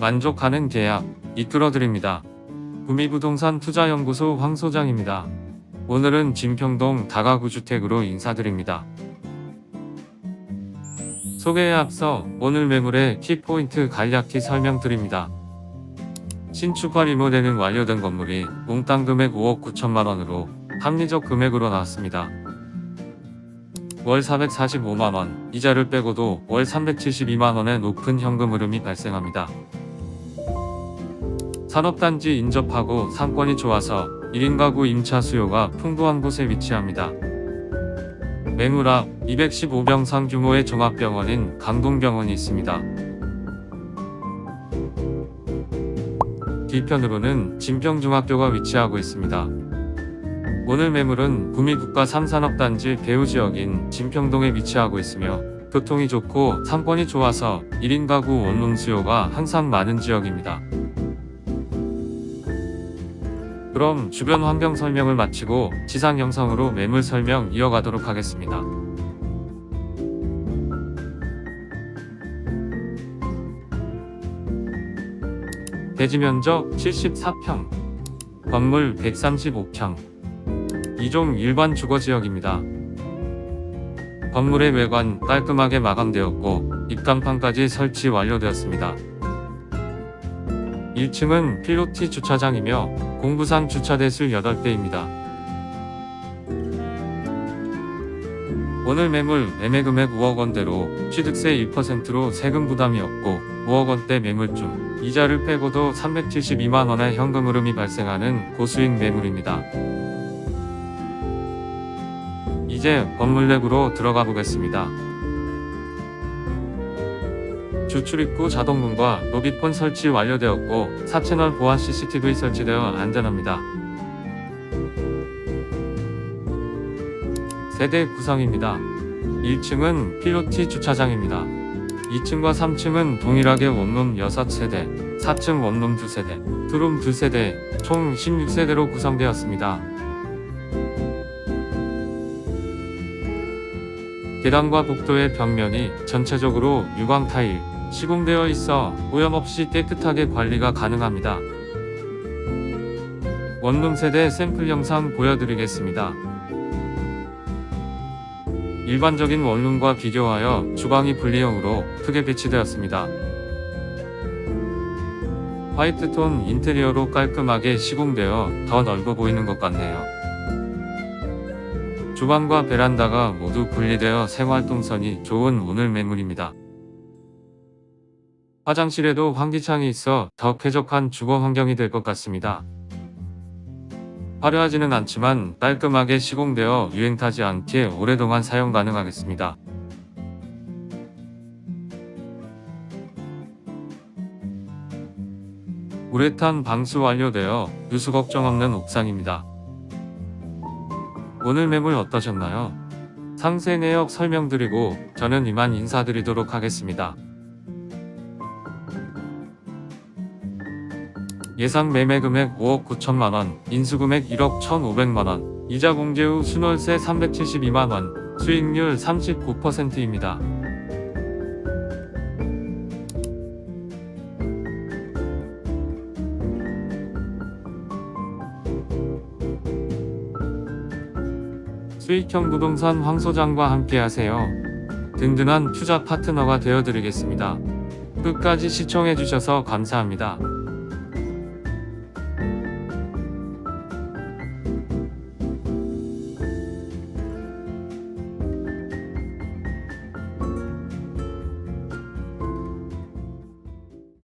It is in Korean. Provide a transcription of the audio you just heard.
만족하는 계약 이끌어드립니다. 구미부동산 투자연구소 황 소장입니다. 오늘은 진평동 다가구 주택으로 인사드립니다. 소개에 앞서 오늘 매물의 키포인트 간략히 설명드립니다. 신축과 리모델링 완료된 건물이 몽땅 금액 5억 9천만 원으로 합리적 금액으로 나왔습니다. 월 445만 원, 이자를 빼고도 월 372만 원의 높은 현금 흐름이 발생합니다. 산업단지 인접하고 상권이 좋아서 1인 가구 임차 수요가 풍부한 곳에 위치합니다. 앞 215병상 규모의 종합병원인 강동병원이 있습니다. 뒤편으로는 진평중학교가 위치하고 있습니다. 오늘 매물은 구미국가 3산업단지 배후지역인 진평동에 위치하고 있으며 교통이 좋고 상권이 좋아서 1인 가구 원룸 수요가 항상 많은 지역입니다. 그럼 주변 환경 설명을 마치고 지상 영상으로 매물 설명 이어가도록 하겠습니다. 대지 면적 74평, 건물 135평, 2종 일반 주거 지역입니다. 건물의 외관 깔끔하게 마감되었고 입간판까지 설치 완료되었습니다. 1층은 필로티 주차장이며 공부상 주차 대수 8대입니다. 오늘 매물 매매 금액 5억 원대로 취득세 1%로 세금 부담이 없고 5억 원대 매물중 이자를 빼고도 372만 원의 현금 흐름이 발생하는 고수익 매물입니다. 이제 건물 내부로 들어가 보겠습니다. 주 출입구 자동문과 로비폰 설치 완료되었고 4채널 보안 CCTV 설치되어 안전합니다. 세대 구성입니다. 1층은 필로티 주차장입니다. 2층과 3층은 동일하게 원룸 6세대, 4층 원룸 2세대, 투룸 2세대, 총 16세대로 구성되었습니다. 계단과 복도의 벽면이 전체적으로 유광 타일, 시공되어 있어 오염 없이 깨끗하게 관리가 가능합니다. 원룸 세대 샘플 영상 보여드리겠습니다. 일반적인 원룸과 비교하여 주방이 분리형으로 크게 배치되었습니다. 화이트톤 인테리어로 깔끔하게 시공되어 더 넓어 보이는 것 같네요. 주방과 베란다가 모두 분리되어 생활 동선이 좋은 오늘 매물입니다. 화장실에도 환기창이 있어 더 쾌적한 주거 환경이 될 것 같습니다. 화려하지는 않지만 깔끔하게 시공되어 유행 타지 않게 오랫동안 사용 가능하겠습니다. 우레탄 방수 완료되어 누수 걱정 없는 옥상입니다. 오늘 매물 어떠셨나요? 상세 내역 설명드리고 저는 이만 인사드리도록 하겠습니다. 예상 매매 금액 5억 9천만 원, 인수 금액 1억 1,500만 원, 이자 공제 후 순월세 372만 원, 수익률 39%입니다. 수익형 부동산 황 소장과 함께 하세요. 든든한 투자 파트너가 되어드리겠습니다. 끝까지 시청해주셔서 감사합니다.